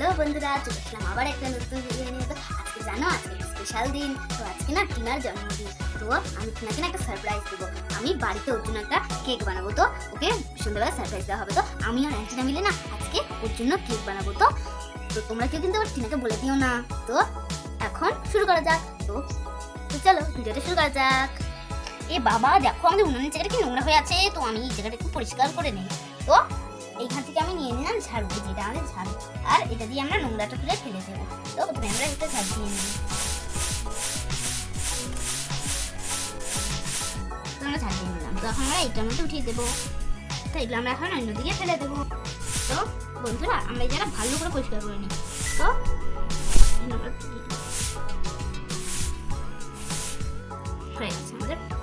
Hello বন্ধুরা চলে আসলাম আবার একটা নতুন ভিডিও নিয়ে। তো আজকে জানো, আজকে স্পেশাল দিন। তো আজকে না টিনার জন্মদিন। তো আমি টিনাকে একটা সারপ্রাইজ দেবো। আমি বাড়িতে ওর জন্য একটা কেক বানাবো। তো ওকে সন্ধ্যাবেলা সারপ্রাইজ দেওয়া হবে। তো আমি আর অ্যান্টিনা মিলে না আজকে ওর জন্য কেক বানাবো। তো তো তোমরা কেউ কিন্তু টিনাকে বলে দিও না। তো এখন শুরু করা যাক। তো তো চলো ভিডিওটা শুরু করা যাক। এ বাবা, দেখো আমাদের উনানের জায়গাটা কি নোংরা হয়ে আছে। তো আমি এই জায়গাটা একটু পরিষ্কার করে নিই। তো এইখান থেকে আমি নিয়ে নিলাম ঝাড়ু যেটা আমাদের ঝাড়ু। আর এটা দিয়ে আমরা নোংরাটা তুলে ফেলে দেবো। তো প্রথমে আমরা এটা ঝাড় দিয়ে নিই। তো আমরা ঝাড় দিয়ে নিলাম। তো এখন আমরা এটার মধ্যে উঠিয়ে দেবো। তো এগুলো আমরা এখন অন্যদিকে ফেলে দেবো। তো বন্ধুরা, আমরা এই জায়গা ভালো করে পরিষ্কার করে নিই। তো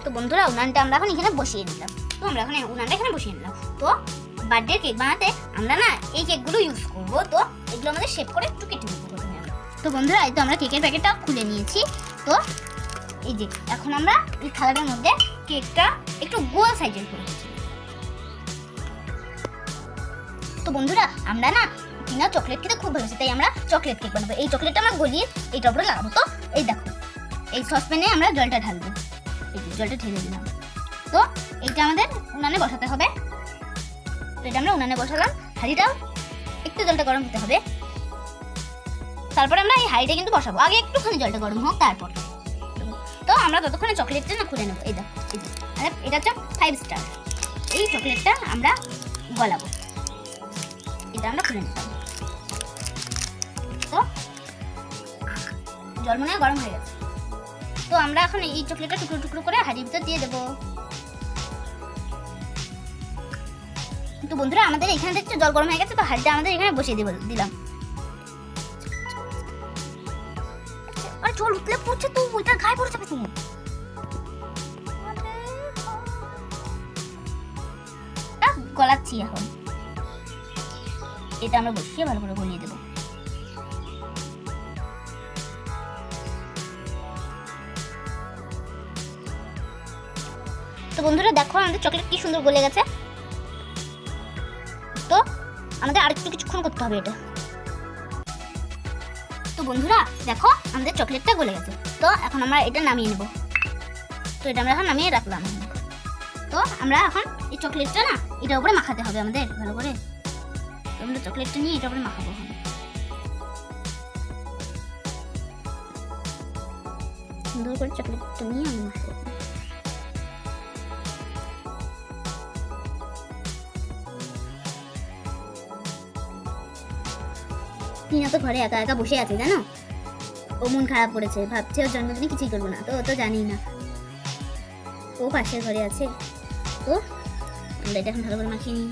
তো বন্ধুরা, উনানটা আমরা এখন এখানে বসিয়ে দিলাম তো আমরা এখন উনানটা এখানে বসিয়ে নিলাম। তো বার্থডে কেক বানাতে আমরা না এই কেকগুলো ইউজ করব। তো এগুলো আমাদের শেপ করে একটু কেটে নেব তো বন্ধুরা, এই তো আমরা কেকের প্যাকেটটা খুলে নিয়েছি। তো এই যে, এখন আমরা এই থালাটার মধ্যে কেকটা একটু গোল সাইজের করে তো বন্ধুরা, আমরা না টিনা চকলেট খেতে খুব ভালোবাসি, তাই আমরা চকলেট কেক বানাবো। এই চকলেটটা আমরা গলিয়ে এইটার উপরে লাগাবো। তো এই দেখো, এই সসপ্যানে আমরা জলটা ঢালবো। এই জলটা ঢেলে দিলাম। তো এইটা আমাদের উনানে বসাতে হবে। এটা আমরা উনানে বসালাম হাঁড়িটাও একটু জলটা গরম হতে হবে। তারপর আমরা এই হাঁড়িটা কিন্তু বসাবো। আগে একটুখানি জলটা গরম হোক, তারপর। তো আমরা ততক্ষণে চকলেটটা না খুলে নেব, এই দেখো এটা হচ্ছে ফাইভ স্টার এই চকলেটটা আমরা গলাবো। এটা আমরা খুলে নিতাম তো, জল মনে গরম হয়ে গেছে। তো আমরা এখন এই চকলেটটা টুকরো টুকরো করে হাঁড়ির ভিতর দিয়ে দেবো। তো বন্ধুরা, আমাদের এখানে দেখছ, জল গরম হয়ে গেছে, তো হাঁড়িটা আমাদের এখানে বসিয়ে দিব দিলাম। আর জল উতলে পড়ছে তো, ওইটা গায়ে পড়ে যাবে তুমি গলাচ্ছি এখন। এটা আমরা বসিয়ে ভালো করে গলিয়ে দেবো। তো বন্ধুরা, দেখো আমাদের চকলেট কি সুন্দর গলে গেছে। তো আমাদের আর একটু কিছুক্ষণ করতে হবে এটা। তো বন্ধুরা, দেখো, আমাদের চকলেটটা গলে গেছে। তো এখন আমরা এটা নামিয়ে নেব। তো এটা আমরা এখন নামিয়ে রাখলাম। তো আমরা এখন এই চকলেটটা না, এটার উপরে মাখাতে হবে আমাদের, ভালো করে। তো আমরা চকলেটটা নিয়ে এটার উপরে মাখাবো এখন। সুন্দর করে চকলেটটা নিয়ে আমি মাখাবো। টিনা তো ঘরে একা একা বসে আছে, জানো? ও মন খারাপ করেছে, ভাবছে ওর জন্মদিনে কিছুই করব না, তো ও তো জানি না। ও পাশের ঘরে আছে। তো, আমরা এটা এখন ভালো করে মাখিয়ে নিই।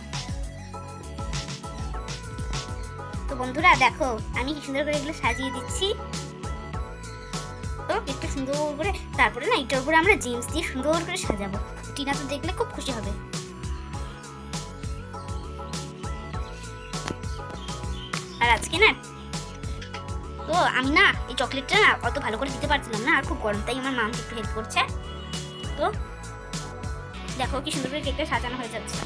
তো বন্ধুরা, দেখো, আমি কি সুন্দর করে এগুলো সাজিয়ে দিচ্ছি। তো, একটু সুন্দর করে, তারপরে না, এটার উপরে আমরা জেমস দিয়ে সুন্দর করে সাজাবো। টিনা তো দেখলে খুব খুশি হবে। আর আজকে না, তো আমি না এই চকলেটটা না অত ভালো করে দিতে পারছিলাম না, আর খুব গরম, তাই আমার মাম একটু হেল্প করছে। তো দেখো কি সুন্দর করে কেকটা সাজানো হয়ে যাচ্ছে।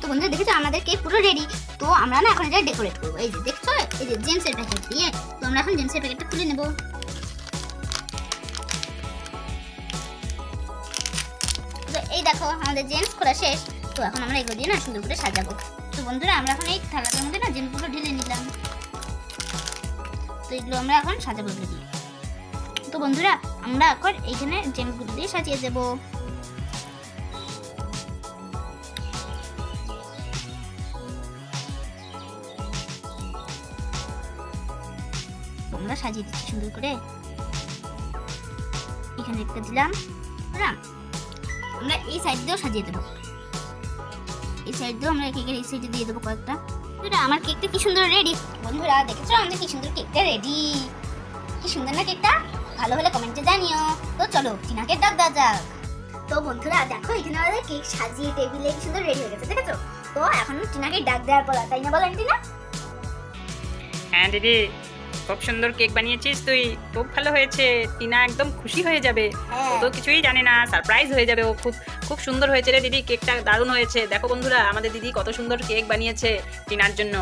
তো বন্ধুরা দেখেছ, আমাদের কেক পুরো রেডি তো আমরা না এখন এটা ডেকোরেট করব। এই যে দেখছ, এই যে জেমসের প্যাকেট দিয়ে, তো আমরা এখন জেমসের প্যাকেটটা খুলে নেব। দেখো, আমাদের জেন্টস খোলা শেষ। তো এখন আমরা এগুলো দিয়ে না সুন্দর করে সাজাবো। তো বন্ধুরা, আমরা এখন এই থালাটার মধ্যে না জেন্টসগুলো ঢেলে নিলাম। তো এগুলো আমরা এখন সাজাবো এগুলো তো বন্ধুরা, আমরা এখন এইখানে জেন্টসগুলো দিয়ে সাজিয়ে দেবো। আমরা সাজিয়ে দিচ্ছি সুন্দর করে। এখানে একটা দিলাম দিলাম আমরা এই সাইড দিয়েও সাজিয়ে দেবো। এই সাইড দিয়েও আমরা কেকের এই সাইডে দিয়ে দেবো কয়েকটা। বন্ধুরা আমার কেকটা কি সুন্দর রেডি বন্ধুরা, দেখেছ? আমাদের কি সুন্দর কেকটা রেডি কি সুন্দর না কেকটা ভালো হলে কমেন্টে জানিও। তো চলো, টিনাকে ডাক দেওয়া যাক। তো বন্ধুরা, দেখো, এখানে আমাদের কেক সাজিয়ে টেবিলে কি সুন্দর রেডি হয়ে গেছে, দেখেছ? তো এখন টিনাকে ডাক দেওয়ার পর তাই না বলেন, টিনা? হ্যাঁ দিদি। খুব সুন্দর কেক বানিয়েছিস তুই। খুব ভালো হয়েছে। টিনা একদম খুশি হয়ে যাবে। হ্যাঁ। ও তো কিছুই জানে না সারপ্রাইজ হয়ে যাবে। ও খুব খুব সুন্দর হয়েছে রে দিদি কেকটা দারুণ হয়েছে। দেখো বন্ধুরা আমাদের দিদি কত সুন্দর কেক বানিয়েছে টিনার জন্য।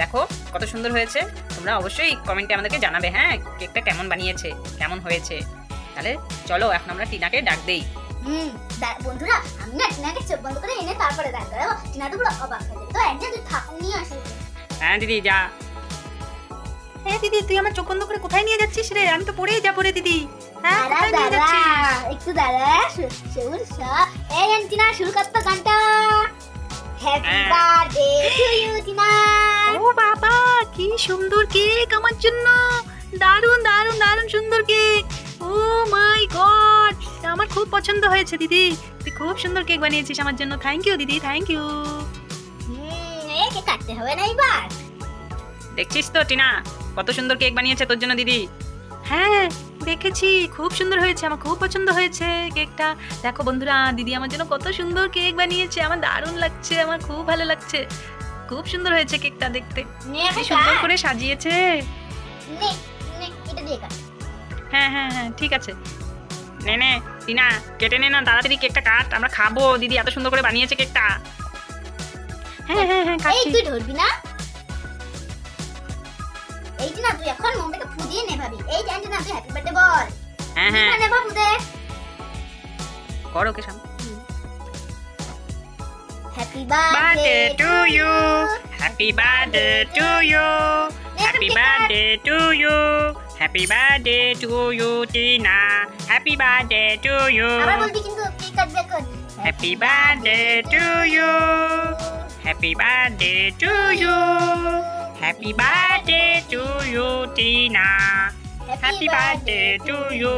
দেখো কত সুন্দর হয়েছে। তোমরা অবশ্যই কমেন্টে আমাদেরকে জানাবে হ্যাঁ? কেকটা কেমন বানিয়েছে কেমন হয়েছে? তাহলে চলো এখন আমরা টিনাকে ডাক দেই। হুম বন্ধুরা আমি না টিনাকে চোখ বন্ধ করে এনে তারপরে টিনা তো পুরো অবাক হয়ে যাবে। তো একদিন তুই থাক নিয়ে হ্যাঁ দিদি যা। হ্যাঁ দিদি তুই আমার চোখ বন্ধ করে কোথায় নিয়ে যাচ্ছিস রে? আমি তো পড়েই যাব রে দিদি। হ্যাঁ কোথায় নিয়ে যাচ্ছিস? একটু শুন এই টিনা শুরু করতো গানটা। হ্যাপি হ্যাঁ। Birthday to you Tina. ও বাবা কি সুন্দর কেক আমার জন্য। দারুণ দারুণ দারুণ সুন্দর কেক। ও মাই গড আমার খুব পছন্দ হয়েছে দিদি। তুই খুব সুন্দর কেক বানিয়েছিস আমার জন্য। থ্যাংক ইউ দিদি থ্যাংক ইউ হুম একে কাটতে হবে না এবার। দেখছিস তো টিনা? কত সুন্দর কেক বানিয়েছে তোর জন্য দিদি। হ্যাঁ দেখেছি। খুব সুন্দর হয়েছে আমার খুব পছন্দ হয়েছে কেকটা। দেখো বন্ধুরা দিদি আমার জন্য কত সুন্দর কেক বানিয়েছে আমার দারুণ লাগছে আমার খুব ভালো লাগছে। খুব সুন্দর হয়েছে কেকটা দেখতে। সুন্দর করে সাজিয়েছে। নে নে এটা দিয়ে হ্যাঁ হ্যাঁ হ্যাঁ ঠিক আছে। নে নে টিনা কেটে নে না তাড়াতাড়ি কেকটা কাট আমরা খাব। দিদি এত সুন্দর করে বানিয়েছে কেকটা। হ্যাঁ হ্যাঁ হ্যাঁ এই কাটছি। তুই ধরবি না? এই যে না তুই এখন মোমটাকে ফুদিয়ে নে ভাবি এই যে না তুই হ্যাপি বার্থডে বল হ্যাঁ হ্যাঁ নে বাবু দে কর ওকে সামনে happy birthday to you happy birthday to you happy birthday to you happy birthday to you Tina happy birthday to you আবার বলবি কিন্তু কেক কাটবে এখন happy birthday to you happy birthday to you. Happy birthday to you Tina happy birthday to you.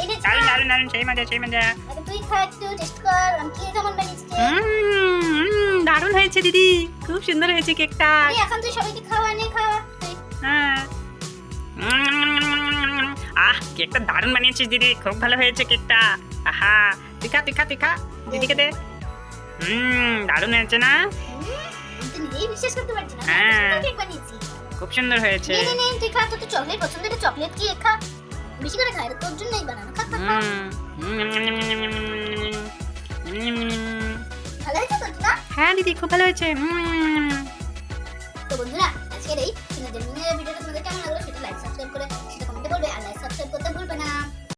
এই যে দারুণ দারুণ দারুণ সেই মজা সেই মজা তুই খা একটু টেস্ট কর আমি কি কেমন বানিয়েছি উম, দারুণ হয়েছে দিদি। খুব সুন্দর হয়েছে কেকটা। এখন তুই সবাইকে খাওয়া নে খাওয়া। হ্যাঁ। আহ কেকটা দারুণ বানিয়েছিস দিদি। খুব ভালো হয়েছে কেকটা। আহা। তুই খা তুই খা তুই খা দিদিকে দে। হুম দারুণ হয়েছে না হুম, আমি তো নিজেই বিশ্বাস করতে পারছি না হ্যাঁ। আমি কেক বানিয়েছি খুব সুন্দর হয়েছে নে নে নে তুই খা তোর চকলেট পছন্দ এটা চকলেট কি খা বেশি করে খা তোর জন্যই বানানো খা খা খা ভালো হয়েছে তো হ্যাঁ দিদি খুব ভালো হয়েছে